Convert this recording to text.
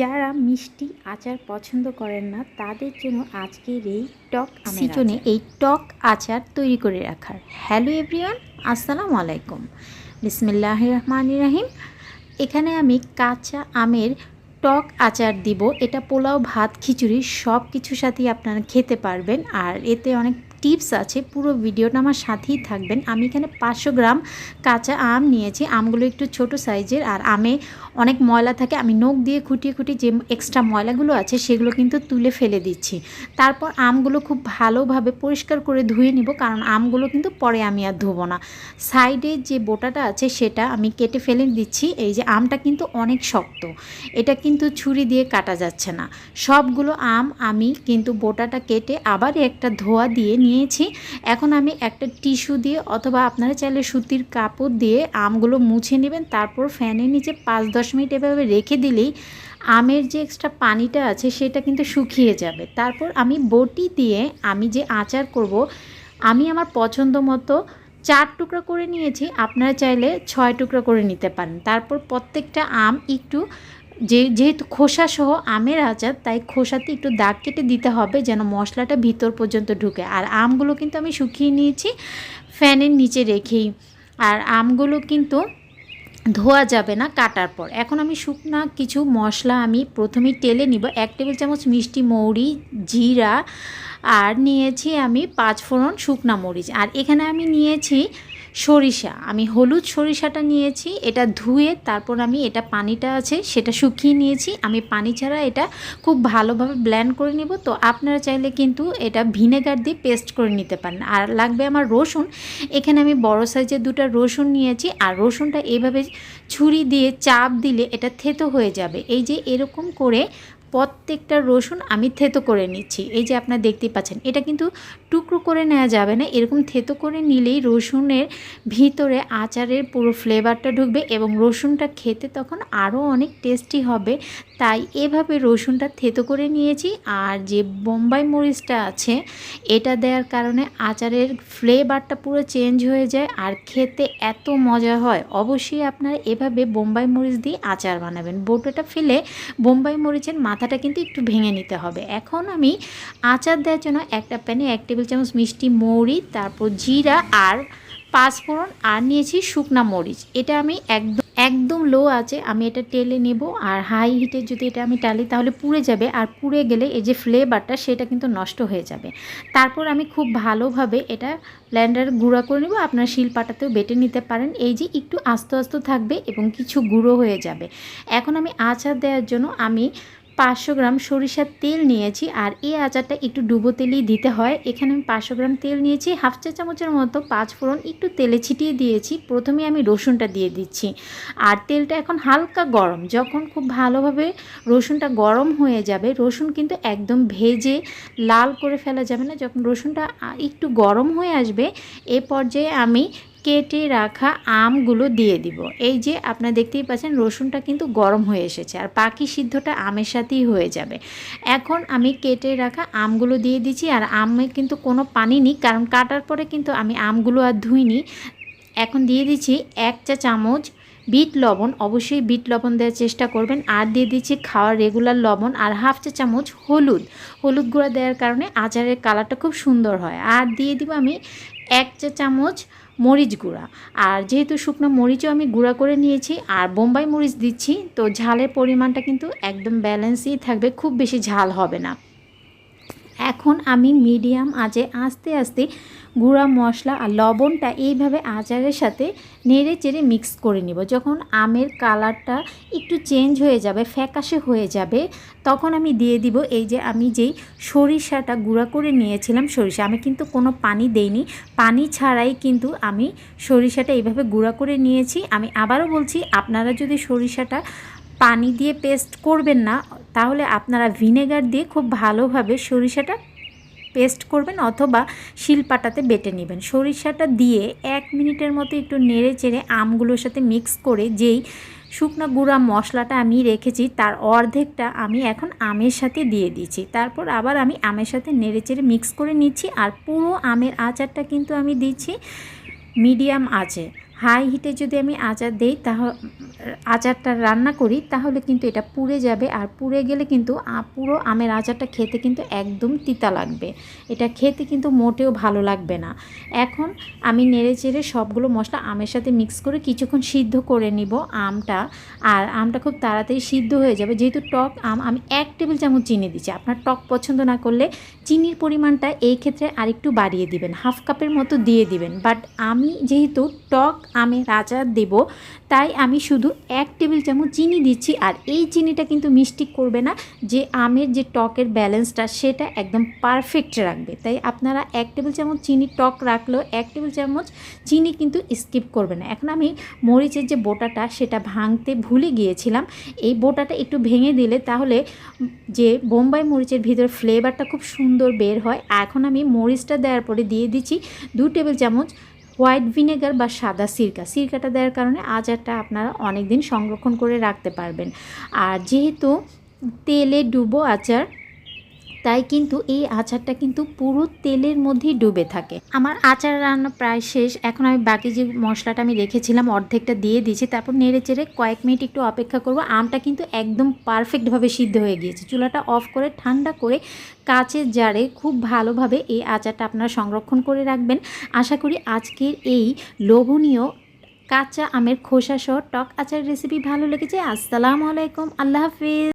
যারা মিষ্টি আচার পছন্দ করেন না তাদের জন্য আজকের এই টক সিজনে এই টক আচার তৈরি করে রাখার। হ্যালো এভরিওয়ান আসসালামু আলাইকুম। বিসমিল্লাহ রহমান রাহিম। এখানে আমি কাঁচা আমের টক আচার দিব। এটা পোলাও ভাত খিচুড়ি সব কিছুর সাথেই আপনারা খেতে পারবেন। আর এতে অনেক টিপস আছে, পুরো ভিডিওটা আমার সাথেই থাকবেন। আমি এখানে পাঁচশো গ্রাম কাঁচা আম নিয়েছি। আমগুলো একটু ছোট সাইজের, আর আমে অনেক ময়লা থাকে। আমি নখ দিয়ে খুঁটিয়ে খুঁটিয়ে যে এক্সট্রা ময়লাগুলো আছে, সেগুলো কিন্তু তুলে ফেলে দিচ্ছি। তারপর আমগুলো খুব ভালোভাবে পরিষ্কার করে ধুয়ে নিব, কারণ আমগুলো কিন্তু পরে আমি আর ধুবো না। সাইডে যে বোটাটা আছে, সেটা আমি কেটে ফেলে দিচ্ছি। এই যে আমটা কিন্তু অনেক শক্ত। এটা কিন্তু ছুরি দিয়ে কাটা যাচ্ছে না। সবগুলো আম আমি কিন্তু বোটাটা কেটে আবার একটা ধোয়া দিয়ে নিয়েছি। এখন আমি একটা টিস্যু দিয়ে অথবা আপনারা চাইলে সুতির কাপড় দিয়ে আমগুলো মুছে নেবেন, তারপর ফ্যানের নিচে পাঁচ দশ মিনিট এভাবে রেখে দিলেই আমের যে এক্সট্রা পানিটা আছে সেটা কিন্তু শুকিয়ে যাবে। তারপর আমি বটি দিয়ে আমি যে আচার করব, আমি আমার পছন্দ মতো চার টুকরা করে নিয়েছি, আপনারা চাইলে ছয় টুকরা করে নিতে পারেন। তারপর প্রত্যেকটা আম একটু যে, যেহেতু খোসা সহ আমের আচার, তাই খোসাতে একটু দাগ কেটে দিতে হবে যেন মশলাটা ভিতর পর্যন্ত ঢুকে। আর আমগুলো কিন্তু আমি শুকিয়ে নিয়েছি, ফ্যানের নিচে রেখেই। আর আমগুলো কিন্তু ধোয়া যাবে না কাটার পর। এখন আমি শুকনা কিছু মশলা আমি প্রথমেই টেলে নিব। এক টেবিল চামচ মিষ্টি মৌরি, জিরা আর নিয়েছি আমি পাঁচ ফোড়ন শুকনা মরিচ। আর এখানে আমি নিয়েছি সরিষা। আমি হলুদ সরিষাটা নিয়েছি, এটা ধুয়ে তারপর আমি এটা পানিটা আছে সেটা শুকিয়ে নিয়েছি। আমি পানি ছাড়া এটা খুব ভালোভাবে ব্ল্যান্ড করে নিব। তো আপনারা চাইলে কিন্তু এটা ভিনেগার দিয়ে পেস্ট করে নিতে পারেন। আর লাগবে আমার রসুন। এখানে আমি বড় সাইজের দুটো রসুন নিয়েছি। আর রসুনটা এভাবে ছুরি দিয়ে চাপ দিলে এটা থেতো হয়ে যাবে। এই যে এরকম করে প্রত্যেকটা রসুন আমি থেতো করে নিচ্ছি। এই যে আপনারা দেখতেই পাচ্ছেন, এটা কিন্তু টুকরো করে নেওয়া যাবে না। এরকম থেতো করে নিলেই রসুনের ভিতরে আচারের পুরো ফ্লেভারটা ঢুকবে এবং রসুনটা খেতে তখন আরও অনেক টেস্টি হবে। তাই এভাবে রসুনটা থেতো করে নিয়েছি। আর যে বোম্বাই মরিচটা আছে, এটা দেওয়ার কারণে আচারের ফ্লেভারটা পুরো চেঞ্জ হয়ে যায় আর খেতে এত মজা হয়। অবশ্যই আপনারা এভাবে বোম্বাই মরিচ দিয়ে আচার বানাবেন। বোটোটা ফেলে বোম্বাই মরিচের মাথাটা কিন্তু একটু ভেঙে নিতে হবে। এখন আমি আচার দেওয়ার জন্য একটা প্যানে এক টেবিল চামচ মিষ্টি মৌরি, তারপর জিরা আর পাঁচফোড়ন আর নিয়েছি শুকনা মরিচ। এটা আমি একদম একদম লো আছে আমি এটা টেলে নেব, আর হাই হিটে যদি এটা আমি টালি তাহলে পুড়ে যাবে, আর পুড়ে গেলে এই যে ফ্লেভারটা সেটা কিন্তু নষ্ট হয়ে যাবে। তারপর আমি খুব ভালোভাবে এটা ব্ল্যান্ডার গুঁড়া করে নেব, আপনার শিলপাটাতেও বেটে নিতে পারেন। এই যে একটু আস্তে আস্তে থাকবে এবং কিছু গুঁড়ো হয়ে যাবে। এখন আমি আচার দেওয়ার জন্য আমি পাঁচশো গ্রাম সরিষার তেল নিয়েছি আর এই আচারটা একটু ডুবো তেলেই দিতে হয়। এখানে আমি পাঁচশো গ্রাম তেল নিয়েছি, হাফ চা চামচের মতো পাঁচ ফোড়ন একটু তেলে ছিটিয়ে দিয়েছি। প্রথমে আমি রসুনটা দিয়ে দিচ্ছি। আর তেলটা এখন হালকা গরম, যখন খুব ভালোভাবে রসুনটা গরম হয়ে যাবে, রসুন কিন্তু একদম ভেজে লাল করে ফেলা যাবে না। যখন রসুনটা একটু গরম হয়ে আসবে, এ পর্যায়ে আমি কেটে রাখা আমগুলো দিয়ে দিব। এই যে আপনারা দেখতেই পাচ্ছেন রসুনটা কিন্তু গরম হয়ে এসেছে আর বাকি সিদ্ধটা আমের সাথেই হয়ে যাবে। এখন আমি কেটে রাখা আমগুলো দিয়ে দিচ্ছি আর আমে কিন্তু কোনো পানি নেই কারণ কাটার পরে কিন্তু আমি আমগুলো আর ধুইনি। এখন দিয়ে দিচ্ছি এক চা চামচ বিট লবণ, অবশ্যই বিট লবণ দেওয়ার চেষ্টা করবেন। আর দিয়ে দিচ্ছি খাওয়ার রেগুলার লবণ আর হাফ চা চামচ হলুদ। হলুদ গুঁড়া দেওয়ার কারণে আচারের কালারটা খুব সুন্দর হয়। আর দিয়ে দিব আমি এক চা চামচ মরিচ গুঁড়া। আর যেহেতু শুকনো মরিচও আমি গুঁড়া করে নিয়েছি আর বোম্বাই মরিচ দিচ্ছি, তো ঝালের পরিমাণটা কিন্তু একদম ব্যালেন্সই থাকবে, খুব বেশি ঝাল হবে না। এখন আমি মিডিয়াম আঁচে আস্তে আস্তে গুঁড়া মশলা আর লবণটা এইভাবে আচারের সাথে নেড়ে চেড়ে মিক্স করে নিব। যখন আমের কালারটা একটু চেঞ্জ হয়ে যাবে, ফ্যাকাশে হয়ে যাবে, তখন আমি দিয়ে দিব এই যে আমি যেই সরিষাটা গুঁড়া করে নিয়েছিলাম সরিষা। আমি কিন্তু কোনো পানি দেইনি। পানি ছাড়াই কিন্তু আমি সরিষাটা এইভাবে গুঁড়া করে নিয়েছি। আমি আবারও বলছি, আপনারা যদি সরিষাটা পানি দিয়ে পেস্ট করবেন না, তাহলে আপনারা ভিনেগার দিয়ে খুব ভালোভাবে সরিষাটা পেস্ট করবেন অথবা শিলপাটাতে বেটে নেবেন। সরিষাটা দিয়ে এক মিনিটের মতো একটু নেড়ে চেড়ে আমগুলোর সাথে মিক্স করে যেই শুকনো গুঁড়া মশলাটা আমি রেখেছি, তার অর্ধেকটা আমি এখন আমের সাথে দিয়ে দিচ্ছি। তারপর আবার আমি আমের সাথে নেড়ে চেড়ে মিক্স করে নিচ্ছি আর পুরো আমের আচারটা কিন্তু আমি দিচ্ছি মিডিয়াম আঁচে। হাই হিটে যদি আমি আচার দেই তাহলে, আচারটা রান্না করি, তাহলে কিন্তু এটা পুড়ে যাবে। আর পুড়ে গেলে কিন্তু পুরো আমের আচারটা খেতে কিন্তু একদম তিতা লাগবে। এটা খেতে কিন্তু মোটেও ভালো লাগবে না। এখন আমি নেড়ে চেড়ে সবগুলো মশলা আমের সাথে মিক্স করে কিছুক্ষণ সিদ্ধ করে নিব আমটা। আর আমটা খুব তাড়াতাড়ি সিদ্ধ হয়ে যাবে। যেহেতু টক আম, আমি এক টেবিল চামচ চিনি দিচ্ছি। আপনার টক পছন্দ না করলে চিনির পরিমাণটা এই ক্ষেত্রে আরেকটু বাড়িয়ে দিবেন। হাফ কাপের মতো দিয়ে দিবেন। বাট আমি যেহেতু টক আমের আচার দেব, তাই আমি শুধু এক টেবিল চামচ চিনি দিচ্ছি। আর এই চিনিটা কিন্তু মিষ্টি করবে না, যে আমের যে টকের ব্যালেন্সটা, সেটা একদম পারফেক্ট রাখবে। তাই আপনারা এক টেবিল চামচ চিনি টক রাখলেও এক টেবিল চামচ চিনি কিন্তু স্কিপ করবে না। এখন আমি মরিচের যে বোটাটা, সেটা ভাঙতে ভুলে গিয়েছিলাম। এই বোটাটা একটু ভেঙে দিলে তাহলে যে বোম্বাই মরিচের ভিতরে ফ্লেভারটা খুব সুন্দর বের হয়। এখন আমি মরিচটা দেওয়ার পরে দিয়ে দিচ্ছি দু টেবিল চামচ হোয়াইট ভিনেগার বা সাদা সিরকা। সিরকাটা দেওয়ার কারণে আচারটা আপনারা অনেক দিন সংরক্ষণ করে রাখতে পারবেন। আর যেহেতু তেলে ডুবো আচার তাই কিন্তু এই আচারটা কিন্তু পুরো তেলের মধ্যেই ডুবে থাকে। আমার আচার রান্না প্রায় শেষ। এখন আমি বাকি যে মশলাটা আমি রেখেছিলাম, অর্ধেকটা দিয়ে দিয়েছি। তারপর নেড়ে চেড়ে কয়েক মিনিট একটু অপেক্ষা করব। আমটা কিন্তু একদম পারফেক্টভাবে সিদ্ধ হয়ে গিয়েছে। চুলাটা অফ করে, ঠান্ডা করে কাচের জারে খুব ভালোভাবে এই আচারটা আপনারা সংরক্ষণ করে রাখবেন। আশা করি আজকের এই লোভনীয় কাঁচা আমের খোসা সহ টক আচার রেসিপি ভালো লেগেছে। আসসালামু আলাইকুম। আল্লাহ হাফিজ।